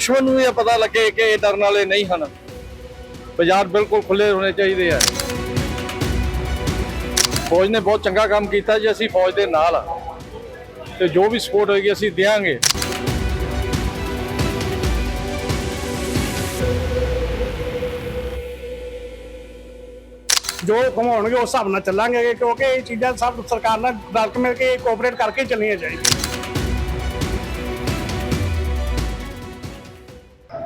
ਦੁਸ਼ਮਣ ਨੂੰ ਇਹ ਪਤਾ ਲੱਗੇ ਕਿ ਇਹ ਡਰਨ ਵਾਲੇ ਨਹੀਂ ਹਨ। ਬਾਜ਼ਾਰ ਬਿਲਕੁਲ ਖੁੱਲੇ ਹੋਣੇ ਚਾਹੀਦੇ ਆ। ਫੌਜ ਨੇ ਬਹੁਤ ਚੰਗਾ ਕੰਮ ਕੀਤਾ ਜੀ, ਅਸੀਂ ਫੌਜ ਦੇ ਨਾਲ ਆ। ਤੇ ਜੋ ਵੀ ਸਪੋਰਟ ਹੋਏਗੀ, ਅਸੀਂ ਦੇਵਾਂਗੇ ਜੋ ਘਮਾਉਣਗੇ, ਉਸ ਹਿਸਾਬ ਨਾਲ ਚੱਲਾਂਗੇ, ਕਿਉਂਕਿ ਇਹ ਚੀਜ਼ਾਂ ਸਭ ਸਰਕਾਰ ਨਾਲ ਰਲ ਮਿਲ ਕੇ ਕੋਆਪਰੇਟ ਕਰਕੇ ਚੱਲਣੀਆਂ ਚਾਹੀਦੀਆਂ।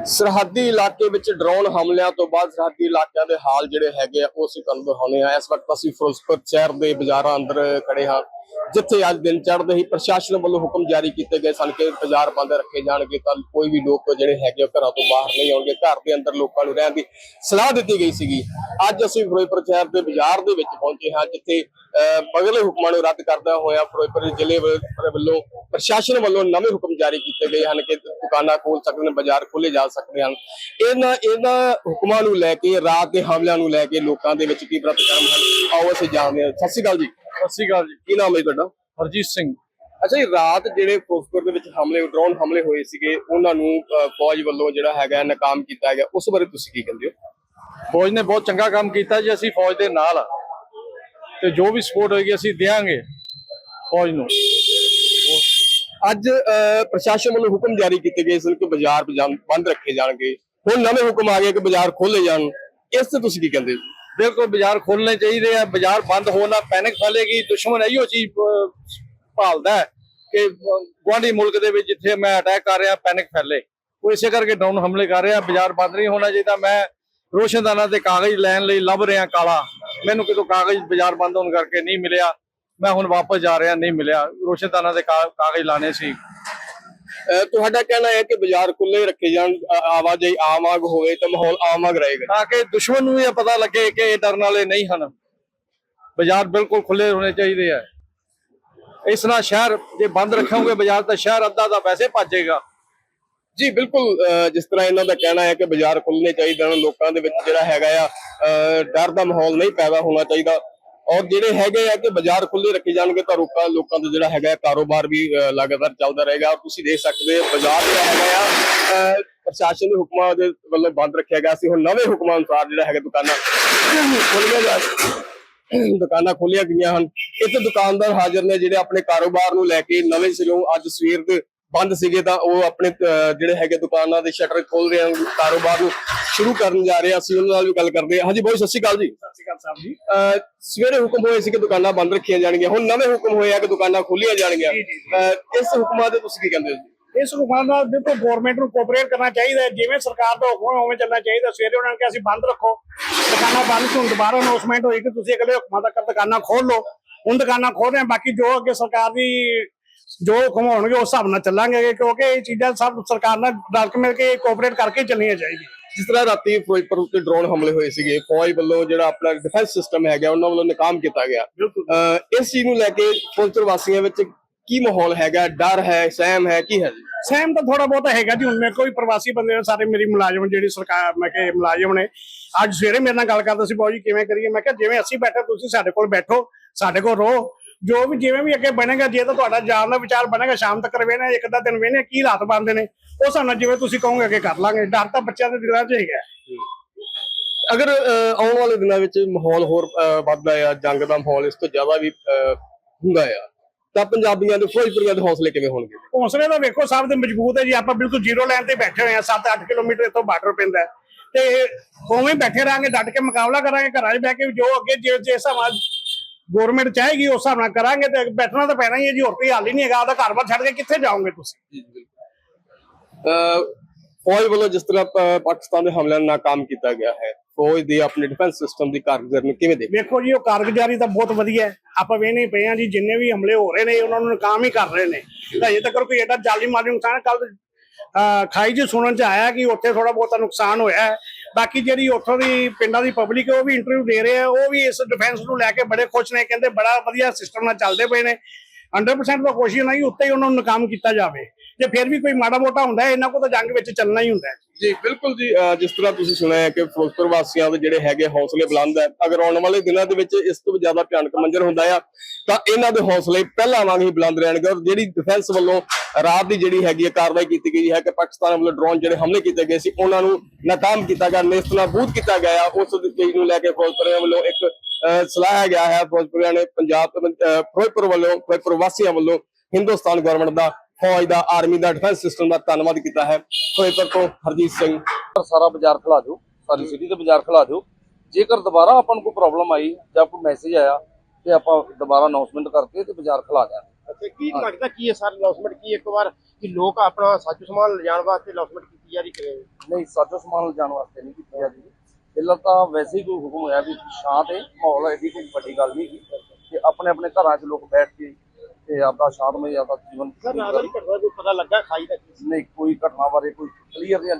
ਸਰਹੱਦੀ ਇਲਾਕੇ ਵਿੱਚ ਡਰੋਨ ਹਮਲਿਆਂ ਤੋਂ ਬਾਅਦ ਸਰਹੱਦੀ ਇਲਾਕਿਆਂ ਦੇ ਹਾਲ ਜਿਹੜੇ ਹੈਗੇ ਆ ਉਹ ਅਸੀਂ ਤੁਹਾਨੂੰ ਦਿਖਾਉਂਦੇ ਆ ਇਸ ਵਕਤ ਅਸੀਂ ਫਿਰੋਜ਼ਪੁਰ ਸ਼ਹਿਰ ਦੇ ਬਾਜ਼ਾਰਾਂ ਅੰਦਰ ਖੜੇ ਹਾਂ ਜਿੱਥੇ ਅੱਜ ਦਿਨ ਚੜ੍ਹਦੇ ਹੀ ਪ੍ਰਸ਼ਾਸਨ ਵੱਲੋਂ ਹੁਕਮ ਜਾਰੀ ਕੀਤੇ ਗਏ ਸਨ ਕਿ ਬਾਜ਼ਾਰ ਬੰਦ ਰੱਖੇ ਜਾਣਗੇ। ਤਾਂ ਕੋਈ ਵੀ ਲੋਕ ਜਿਹੜੇ ਹੈਗੇ ਉਹ ਘਰਾਂ ਤੋਂ ਬਾਹਰ ਨਹੀਂ ਆਉਣਗੇ। ਘਰ ਦੇ ਅੰਦਰ ਲੋਕਾਂ ਨੂੰ ਰਹਿਣ ਦੀ ਸਲਾਹ ਦਿੱਤੀ ਗਈ ਸੀਗੀ। ਅੱਜ ਅਸੀਂ ਫਿਰੋਜ਼ਪੁਰ ਸ਼ਹਿਰ ਦੇ ਬਾਜ਼ਾਰ ਦੇ ਵਿੱਚ ਪਹੁੰਚੇ ਹਾਂ ਜਿੱਥੇ ਅਹ, ਬਗਲੇ ਹੁਕਮਾਂ ਨੂੰ ਰੱਦ ਕਰਦਾ ਹੋਇਆ ਫਿਰੋਜ਼ਪੁਰ ਜ਼ਿਲ੍ਹੇ ਵੱਲੋਂ ਪ੍ਰਸ਼ਾਸਨ ਵੱਲੋਂ ਨਵੇਂ ਹੁਕਮ ਜਾਰੀ ਕੀਤੇ ਗਏ ਹਨ ਕਿ ਦੁਕਾਨਾਂ ਖੋਲ ਸਕਦੇ ਨੇ ਬਾਜ਼ਾਰ ਖੋਲੇ ਜਾ ਸਕਦੇ ਹਨ। ਇਹਨਾਂ ਇਹਨਾਂ ਹੁਕਮਾਂ ਨੂੰ ਲੈ ਕੇ ਰਾਤ ਦੇ ਹਮਲਿਆਂ ਨੂੰ ਲੈ ਕੇ ਲੋਕਾਂ ਦੇ ਵਿੱਚ ਕੀ ਪ੍ਰਤੀਕਰਮ ਹਨ? ਆਓ ਅਸੀਂ ਜਾਣਦੇ ਹਾਂ। ਸਤਿ ਸ਼੍ਰੀ ਅਕਾਲ ਜੀ। ਸਤਿ ਸ਼੍ਰੀ ਅਕਾਲ ਜੀ। ਕੀ ਨਾਮ ਹੈ ਤੁਹਾਡਾ? ਹਰਜੀਤ ਸਿੰਘ। ਅੱਛਾ ਜੀ ਰਾਤ ਜਿਹੜੇ ਫਿਰੋਜ਼ਪੁਰ ਦੇ ਵਿੱਚ ਹਮਲੇ ਡਰੋਨ ਹਮਲੇ ਹੋਏ ਸੀਗੇ ਉਹਨਾਂ ਨੂੰ ਫੌਜ ਵੱਲੋਂ ਜਿਹੜਾ ਹੈਗਾ ਨਾਕਾਮ ਕੀਤਾ ਗਿਆ। ਉਸ ਬਾਰੇ ਤੁਸੀਂ ਕੀ ਕਹਿੰਦੇ ਹੋ? ਫੌਜ ਨੇ ਬਹੁਤ ਚੰਗਾ ਕੰਮ ਕੀਤਾ ਜੀ ਅਸੀਂ ਫੌਜ ਦੇ ਨਾਲ ਆ। ਤੇ ਜੋ ਵੀ ਸਪੋਰਟ ਹੋਏਗੀ ਅਸੀਂ ਦੇਵਾਂਗੇ ਫੌਜ ਨੂੰ। ਅੱਜ ਅਹ, ਪ੍ਰਸ਼ਾਸਨ ਵੱਲੋਂ ਹੁਕਮ ਜਾਰੀ ਕੀਤੇ ਗਏ ਸਨ ਕਿ ਬਾਜ਼ਾਰ ਬੰਦ ਰੱਖੇ ਜਾਣਗੇ। ਹੁਣ ਨਵੇਂ ਹੁਕਮ ਆ ਗਏ ਕਿ ਬਾਜ਼ਾਰ ਖੋਲੇ ਜਾਣ। ਇਸ ਤੇ ਤੁਸੀਂ ਕੀ ਕਹਿੰਦੇ ਹੋ? ਬਿਲਕੁਲ ਬਾਜ਼ਾਰ ਖੋਲਣੇ ਚਾਹੀਦੇ ਆ। ਬਾਜ਼ਾਰ ਬੰਦ ਹੋਣਾ ਪੈਨਿਕ ਫੈਲੇਗੀ। ਦੁਸ਼ਮਣ ਇਹੋ ਚੀਜ਼ ਭਾਲਦਾ ਹੈ ਕਿ ਗਵਾਂਢੀ ਮੁਲਕ ਦੇ ਵਿੱਚ ਜਿੱਥੇ ਮੈਂ ਅਟੈਕ ਕਰ ਰਿਹਾ ਪੈਨਿਕ ਫੈਲੇ। ਉਹ ਇਸੇ ਕਰਕੇ ਡਾਊਨ ਹਮਲੇ ਕਰ ਰਿਹਾ। ਬਾਜ਼ਾਰ ਬੰਦ ਨਹੀਂ ਹੋਣਾ ਚਾਹੀਦਾ। ਮੈਂ ਰੋਸ਼ਨਦਾਨਾਂ ਤੇ ਕਾਗਜ਼ ਲੈਣ ਲਈ ਲੱਭ ਰਿਹਾ ਕਾਲਾ। ਮੈਨੂੰ ਕਿਤੋਂ ਕਾਗਜ਼ ਬਾਜ਼ਾਰ ਬੰਦ ਹੋਣ ਕਰਕੇ ਨਹੀਂ ਮਿਲਿਆ। ਮੈਂ ਹੁਣ ਵਾਪਸ ਜਾ ਰਿਹਾ ਨਹੀਂ ਮਿਲਿਆ। ਰੋਸ਼ਨਦਾਨਾਂ ਦੇ ਕਾਗਜ਼ ਲਾਣੇ ਸੀ। ਤੁਹਾਡਾ ਕਹਿਣਾ ਹੈ ਕਿ ਬਾਜ਼ਾਰ ਖੁੱਲੇ ਰੱਖੇ ਜਾਣ ਆਵਾਜਾਈ ਆਮ ਆਗ ਹੋਵੇ ਤਾਂ ਮਾਹੌਲ ਆਮ ਆਗ ਰਹੇਗਾ। ਤਾਂ ਕਿ ਦੁਸ਼ਮਣ ਨੂੰ ਇਹ ਪਤਾ ਲੱਗੇ ਕਿ ਇਹ ਡਰਨ ਵਾਲੇ ਨਹੀਂ ਹਨ। ਬਾਜ਼ਾਰ ਬਿਲਕੁਲ ਖੁੱਲੇ ਹੋਣੇ ਚਾਹੀਦੇ ਆ। ਇਸ ਨਾਲ ਸ਼ਹਿਰ ਜੇ ਬੰਦ ਰੱਖੋਗੇ ਬਾਜ਼ਾਰ ਤਾਂ ਸ਼ਹਿਰ ਅੱਧਾ ਦਾ ਵੈਸੇ ਭੱਜੇਗਾ। ਜੀ ਬਿਲਕੁਲ ਜਿਸ ਤਰ੍ਹਾਂ ਇਹਨਾਂ ਦਾ ਕਹਿਣਾ ਹੈ ਕਿ ਬਾਜ਼ਾਰ ਖੁੱਲਣੇ ਚਾਹੀਦੇ ਹਨ ਲੋਕਾਂ ਦੇ ਵਿੱਚ ਜਿਹੜਾ ਹੈਗਾ ਆ ਡਰ ਦਾ ਮਾਹੌਲ ਨਹੀਂ ਪੈਦਾ ਹੋਣਾ ਚਾਹੀਦਾ। ਔਰ ਜਿਹੜੇ ਹੈਗੇ ਆ ਕਿ ਬਾਜ਼ਾਰ ਖੁੱਲੇ ਰੱਖੇ ਜਾਣਗੇ ਤਾਂ ਲੋਕਾਂ ਲੋਕਾਂ ਦਾ ਜਿਹੜਾ ਹੈਗਾ ਕਾਰੋਬਾਰ ਵੀ ਲਗਾਤਾਰ ਚੱਲਦਾ ਰਹੇਗਾ। ਔਰ ਤੁਸੀਂ ਦੇਖ ਸਕਦੇ ਹੋ ਬਾਜ਼ਾਰ ਜਿਹੜਾ ਹੈਗਾ ਆ ਪ੍ਰਸ਼ਾਸਨ ਦੇ ਹੁਕਮਾਂ ਦੇ ਵੱਲੋਂ ਬੰਦ ਰੱਖਿਆ ਗਿਆ ਸੀ। ਹੁਣ ਨਵੇਂ ਹੁਕਮਾਂ ਅਨੁਸਾਰ ਜਿਹੜਾ ਹੈਗਾ ਦੁਕਾਨਾਂ ਖੋਲ੍ਹੀਆਂ ਜਾ ਦੁਕਾਨਾਂ ਖੋਲੀਆਂ ਗਈਆਂ ਹਨ। ਇੱਥੇ ਦੁਕਾਨਦਾਰ ਹਾਜ਼ਰ ਨੇ ਜਿਹੜੇ ਆਪਣੇ ਕਾਰੋਬਾਰ ਨੂੰ ਲੈ ਕੇ ਨਵੇਂ ਸਿਰੋਂ ਅੱਜ ਸਵੇਰ ਦੇ ਬੰਦ ਸੀਗੇ ਤਾਂ ਉਹ ਆਪਣੇ ਜਿਹੜੇ ਹੈਗੇ ਦੁਕਾਨਾਂ ਦੇ ਸ਼ਟਰ ਖੋਲ ਰਹੇ ਹਨ ਕਾਰੋਬਾਰ ਨੂੰ ਸ਼ੁਰੂ ਕਰਨ ਜਾ ਰਹੇ ਆ। ਅਸੀਂ ਉਹਨਾਂ ਨਾਲ ਵੀ ਗੱਲ ਕਰਦੇ ਹਾਂ। ਹਾਂਜੀ ਬਹੁਤ ਸਤਿ ਸ਼੍ਰੀ ਅਕਾਲ ਜੀ। ਸਤਿ ਸ਼੍ਰੀ ਅਕਾਲ ਸਾਹਿਬ ਜੀ। ਸਵੇਰੇ ਹੁਕਮ ਹੋਏ ਸੀ ਕਿ ਦੁਕਾਨਾਂ ਬੰਦ ਰੱਖੀਆਂ ਜਾਣਗੀਆਂ। ਹੁਣ ਨਵੇਂ ਹੁਕਮ ਹੋਏ ਆ ਕਿ ਦੁਕਾਨਾਂ ਖੋਲੀਆਂ ਜਾਣਗੀਆਂ। ਇਸ ਹੁਕਮਾਂ ਦੇ ਤੁਸੀਂ ਕੀ ਕਹਿੰਦੇ ਹੋ ਇਸ ਹੁਕਮਾਂ ਨਾਲ ਦੇਖੋ ਗਵਰਨਮੈਂਟ ਨੂੰ ਕੋਆਪਰੇਟ ਕਰਨਾ ਚਾਹੀਦਾ ਹੈ। ਜਿਵੇਂ ਸਰਕਾਰ ਦਾ ਹੁਕਮ ਹੈ ਉਵੇਂ ਚੱਲਣਾ ਚਾਹੀਦਾ ਸਵੇਰੇ ਉਹਨਾਂ ਨੇ ਕਿਹਾ ਅਸੀਂ ਬੰਦ ਰੱਖੋ। ਦੁਕਾਨਾਂ ਬੰਦ ਤੋਂ ਦੁਬਾਰਾ ਅਨਾਉਂਸਮੈਂਟ ਹੋਈ ਕਿ ਤੁਸੀਂ ਅਗਲੇ ਹੁਕਮਾਂ ਤੱਕ ਦੁਕਾਨਾਂ ਖੋਲ ਲਓ। ਹੁਣ ਦੁਕਾਨਾਂ ਖੋਲ ਰਹੇ ਬਾਕੀ ਜੋ ਅੱਗੇ ਸਰਕਾਰ ਦੀ ਜੋ ਹੁਕਮ ਹੋਣਗੇ ਉਸ ਹਿਸਾਬ ਨਾਲ ਚੱਲਾਂਗੇ ਕਿਉਂਕਿ ਇਹ ਚੀਜ਼ਾਂ ਸਭ ਸਰਕਾਰ ਨਾਲ ਰਲ ਕੇ ਮਿਲ ਕੇ ਕੋਆਪਰੇਟ ਕਰਕੇ ਚੱਲਣੀਆਂ ਚਾਹੀਦੀਆਂ। ਜਿਸ ਤਰ੍ਹਾਂ ਰਾਤੀ ਫਿਰੋਜ਼ਪੁਰ ਉੱਤੇ ਡਰੋਨ ਹਮਲੇ ਹੋਏ ਸੀਗੇ ਫੌਜ ਵੱਲੋਂ ਜਿਹੜਾ ਆਪਣਾ ਡਿਫੈਂਸ ਸਿਸਟਮ ਹੈਗਾ ਉਹਨਾਂ ਵੱਲੋਂ ਨਾਕਾਮ ਕੀਤਾ ਗਿਆ। ਇਸ ਚੀਜ਼ ਨੂੰ ਲੈ ਕੇ ਫਿਰੋਜ਼ਪੁਰ ਵਾਸੀਆਂ ਵਿੱਚ ਕੀ ਮਾਹੌਲ ਹੈਗਾ? ਡਰ ਹੈ ਸਹਿਮ ਹੈ ਕੀ ਹੈ ਸਹਿਮ ਤਾਂ ਥੋੜਾ ਬਹੁਤ ਹੈਗਾ ਜੀ ਹੁਣ ਮੇਰੇ ਕੋਈ ਪ੍ਰਵਾਸੀ ਬੰਦੇ ਨੇ ਸਾਰੇ ਮੇਰੀ ਮੁਲਾਜ਼ਮ ਜਿਹੜੀ ਸਰਕਾਰ ਮੈਂ ਕਿ ਮੁਲਾਜ਼ਮ ਨੇ ਅੱਜ ਸਵੇਰੇ ਮੇਰੇ ਨਾਲ ਗੱਲ ਕਰਦੇ ਸੀ ਬਾਊ ਜੀ ਕਿਵੇਂ ਕਰੀਏ? ਮੈਂ ਕਿਹਾ ਜਿਵੇਂ ਅਸੀਂ ਬੈਠੇ ਤੁਸੀਂ ਸਾਡੇ ਕੋਲ ਬੈਠੋ ਸਾਡੇ ਕੋਲ ਰਹੋ ਜੋ ਵੀ ਜਿਵੇਂ ਵੀ ਅੱਗੇ ਬਣੇਗਾ ਜੇ ਤਾਂ ਤੁਹਾਡਾ ਜਾਣ ਦਾ ਵਿਚਾਰ ਬਣੇਗਾ ਸ਼ਾਮ ਤੱਕ ਵੇਨੇ ਇੱਕ ਅੱਧਾ ਦਿਨ ਵੇਨੇ ਕੀ ਰਾਤ ਬੰਦੇ ਨੇ ਉਹ ਨਾਲ ਜਿਵੇਂ ਤੁਸੀਂ ਕਹੋਗੇ ਅੱਗੇ ਕਰ ਲਾਂਗੇ। ਡਰ ਤਾਂ ਬੱਚਿਆਂ ਦੇ ਦਿਲਾਂ 'ਚ ਹੈਗਾ ਅਗਰ ਆਉਣ ਵਾਲੇ ਦਿਨਾਂ ਵਿੱਚ ਮਾਹੌਲ ਹੋਰ ਵੱਧਦਾ ਆ ਜੰਗ ਦਾ ਮਾਹੌਲ ਇਸ ਤੋਂ ਜ਼ਿਆਦਾ ਵੀ ਹੁੰਦਾ ਆ ਤਾਂ ਪੰਜਾਬੀਆਂ ਦੇ ਫਿਰੋਜ਼ਪੁਰੀਆਂ ਦੇ ਹੌਸਲੇ ਕਿਵੇਂ ਹੋਣਗੇ? ਹੌਸਲੇ ਤਾਂ ਵੇਖੋ ਸਭ ਦੇ ਮਜ਼ਬੂਤ ਹੈ ਜੀ। ਆਪਾਂ ਬਿਲਕੁਲ ਜ਼ੀਰੋ ਲਾਈਨ ਤੇ ਬੈਠੇ ਹੋਏ ਆ 7-8 ਕਿਲੋਮੀਟਰ ਤੋਂ ਬਾਰਡਰ ਪੈਂਦਾ। ਤੇ ਉਵੇਂ ਬੈਠੇ ਰਾਂਗੇ ਡਟ ਕੇ ਮੁਕਾਬਲਾ ਕਰਾਂਗੇ ਘਰਾਂ 'ਚ ਬਹਿ ਕੇ ਜੋ ਅੱਗੇ ਜੇ ਜੇ ਨਾਲ ਗਵਰਨਮੈਂਟ ਚਾਹੇਗੀ ਉਸ ਹਿਸਾਬ ਨਾਲ ਕਰਾਂਗੇ ਤੇ ਬੈਠਣਾ ਤਾਂ ਪੈਣਾ ਹੀ ਹੈ ਜੀ ਹੋਰ ਕੋਈ ਹੱਲ ਹੀ ਨਹੀਂ ਹੈਗਾ ਉਹਦਾ ਘਰ-ਬਾਰ ਛੱਡ ਕੇ ਕਿੱਥੇ ਜਾਓਗੇ ਤੁਸੀਂ? ਫੌਜ ਵੱਲੋਂ ਜਿਸ ਤਰ੍ਹਾਂ ਪਾਕਿਸਤਾਨ ਦੇ ਹਮਲਿਆਂ ਨੂੰ ਨਾਕਾਮ ਕੀਤਾ ਗਿਆ ਹੈ ਫੌਜ ਦੇ ਆਪਣੇ ਡਿਫੈਂਸ ਸਿਸਟਮ ਦੀ ਕਾਰਗੁਜ਼ਾਰੀ ਨੂੰ ਕਿਵੇਂ ਦੇਖਦੇ ਵੇਖੋ ਜੀ ਉਹ ਕਾਰਗੁਜ਼ਾਰੀ ਤਾਂ ਬਹੁਤ ਵਧੀਆ ਹੈ। ਆਪਾਂ ਵੇਖਦੇ ਪਏ ਆ ਜੀ ਜਿੰਨੇ ਵੀ ਹਮਲੇ ਹੋ ਰਹੇ ਨੇ ਉਹਨਾਂ ਨੂੰ ਨਾਕਾਮ ਹੀ ਕਰ ਰਹੇ ਨੇ। ਤਾਂ ਅਜੇ ਤੱਕ ਕੋਈ ਐਡਾ ਜਾਲੀ ਮਾਲੀ ਨੁਕਸਾਨ ਕੱਲ ਖਾਈ ਜੀ ਸੁਣਨ ਚ ਆਇਆ ਕਿ ਉੱਥੇ ਥੋੜਾ ਬਹੁਤਾ ਨੁਕਸਾਨ ਹੋਇਆ ਹੈ। ਬਾਕੀ ਜਿਹੜੀ ਉੱਥੋਂ ਦੀ ਪਿੰਡਾਂ ਦੀ ਪਬਲਿਕ ਹੈ, ਉਹ ਵੀ ਇੰਟਰਵਿਊ ਦੇ ਰਹੇ ਆ ਉਹ ਵੀ ਇਸ ਡਿਫੈਂਸ ਨੂੰ ਲੈ ਕੇ ਬੜੇ ਖੁਸ਼ ਨੇ, ਕਹਿੰਦੇ ਬੜਾ ਵਧੀਆ ਸਿਸਟਮ ਨਾਲ ਚੱਲਦੇ ਪਏ ਨੇ। 100% ਤਾਂ ਕੋਸ਼ਿਸ਼ ਨਹੀਂ, ਉੱਤੇ ਹੀ ਉਹਨਾਂ ਨੂੰ ਨਾਕਾਮ ਕੀਤਾ ਜਾਵੇ। ਜੇ ਫਿਰ ਵੀ ਕੋਈ ਮਾੜਾ ਮੋਟਾ ਹੁੰਦਾ ਇਹਨਾਂ ਕੋਲ ਤਾਂ ਜੰਗ ਵਿੱਚ ਚੱਲਣਾ ਹੀ ਹੁੰਦਾ ਜੀ, ਬਿਲਕੁਲ ਜੀ ਜਿਸ ਤਰ੍ਹਾਂ ਤੁਸੀਂ ਸੁਣਿਆ ਹੈ ਕਿ ਫਿਰੋਜ਼ਪੁਰ ਵਾਸੀਆਂ ਦੇ ਜਿਹੜੇ ਹੈਗੇ ਹੌਸਲੇ ਬੁਲੰਦ ਹੈ, ਅਗਰ ਆਉਣ ਵਾਲੇ ਦਿਨਾਂ ਦੇ ਵਿੱਚ ਇਸ ਤੋਂ ਜ਼ਿਆਦਾ ਭਿਆਨਕ ਮੰਜ਼ਰ ਹੁੰਦਾ ਆ, ਤਾਂ ਇਹਨਾਂ ਦੇ ਹੌਸਲੇ ਪਹਿਲਾਂ ਵਾਂਗ ਹੀ ਬੁਲੰਦ ਰਹਿਣਗੇ ਔਰ ਜਿਹੜੀ ਡਿਫੈਂਸ ਵੱਲੋਂ ਰਾਤ ਦੀ ਜਿਹੜੀ ਹੈਗੀ ਹੈ ਕਾਰਵਾਈ ਕੀਤੀ ਗਈ ਹੈ ਕਿ ਪਾਕਿਸਤਾਨ ਵੱਲੋਂ ਡਰੋਨ ਜਿਹੜੇ ਹਮਲੇ ਕੀਤੇ ਗਏ ਸੀ, ਉਹਨਾਂ ਨੂੰ ਨਾਕਾਮ ਕੀਤਾ ਗਿਆ, ਨੇਸਤਨਾਬੂਦ ਕੀਤਾ ਗਿਆ, ਉਸ ਚੀਜ਼ ਨੂੰ ਲੈ ਕੇ ਫਿਰੋਜ਼ਪੁਰੀਆਂ ਵੱਲੋਂ ਇੱਕ ਸਲਾਹਿਆ ਗਿਆ ਹੈ। ਫਿਰੋਜ਼ਪੁਰੀਆਂ ਨੇ ਪੰਜਾਬ ਫਿਰੋਜ਼ਪੁਰ ਵੱਲੋਂ, ਫਿਰੋਜ਼ਪੁਰ ਵਾਸੀਆਂ ਵੱਲੋਂ ਹਿੰਦੁਸਤਾਨ ਗਵਰਨਮੈਂਟ ਦਾ ਫੌਜ ਦਾ ਆਰਮੀ ਦਾ ਡਿਫੈਂਸ ਸਿਸਟਮ ਦਾ ਧੰਨਵਾਦ ਕੀਤਾ ਹੈ। ਫਿਰੋਜ਼ਪੁਰ ਤੋਂ ਹਰਜੀਤ ਸਿੰਘ। ਸਾਰਾ ਬਾਜ਼ਾਰ ਖਲਾ ਦਿਓ। ਸਾਰੀ ਸਿਟੀ ਦੇ ਬਾਜ਼ਾਰ ਖਲਾ ਦਿਓ। ਜੇਕਰ ਦੁਬਾਰਾ ਆਪਾਂ ਨੂੰ ਕੋਈ ਪ੍ਰੋਬਲਮ ਆਈ ਜਾਂ ਕੋਈ ਮੈਸੇਜ ਆਇਆ ਤੇ ਆਪਾਂ ਦੁਬਾਰਾ ਅਨਾਉਂਸਮੈਂਟ ਕਰਕੇ ਤੇ ਬਾਜ਼ਾਰ ਖਲਾ ਦਿਆਂਗੇ। ਅੱਛਾ ਕੀ ਲੱਗਦਾ ਕੀ ਹੈ ਸਰ ਅਨਾਉਂਸਮੈਂਟ ਕੀ ਇੱਕ ਵਾਰ ਕਿ ਲੋਕ ਆਪਣਾ ਸਾਜੋ ਸਮਾਨ ਲਿਜਾਣ ਵਾਸਤੇ ਅਨਾਉਂਸਮੈਂਟ ਕੀਤੀ ਜਾ ਰਹੀ ਕਰੇ ਨਹੀਂ? ਸਾਜੋ ਸਮਾਨ ਲਿਜਾਣ ਵਾਸਤੇ ਨਹੀਂ ਕੀਤੀ ਜਾਂਦੀ ਪਹਿਲਾਂ ਤਾਂ ਵੈਸੇ ਹੀ ਕੋਈ ਹੁਕਮ ਹੋਇਆ ਵੀ ਸ਼ਾਂਤ ਹੈ ਮਾਹੌਲ ਐਡੀ ਕੋਈ ਵੱਡੀ ਗੱਲ ਨਹੀਂ ਤੇ ਆਪਣੇ ਆਪਣੇ ਘਰਾਂ 'ਚ ਲੋਕ ਬੈਠ ਕੇ ਤੇ ਆਪਦਾ ਸ਼ਾਂਤਮਈ ਆਪਦਾ ਜੀਵਨ ਪਤਾ ਲੱਗਾ ਖਾਈ ਦਾ ਕੀ ਸੀ? ਨਹੀਂ ਕੋਈ ਘਟਨਾ ਬਾਰੇ ਕੋਈ ਕਲੀਅਰ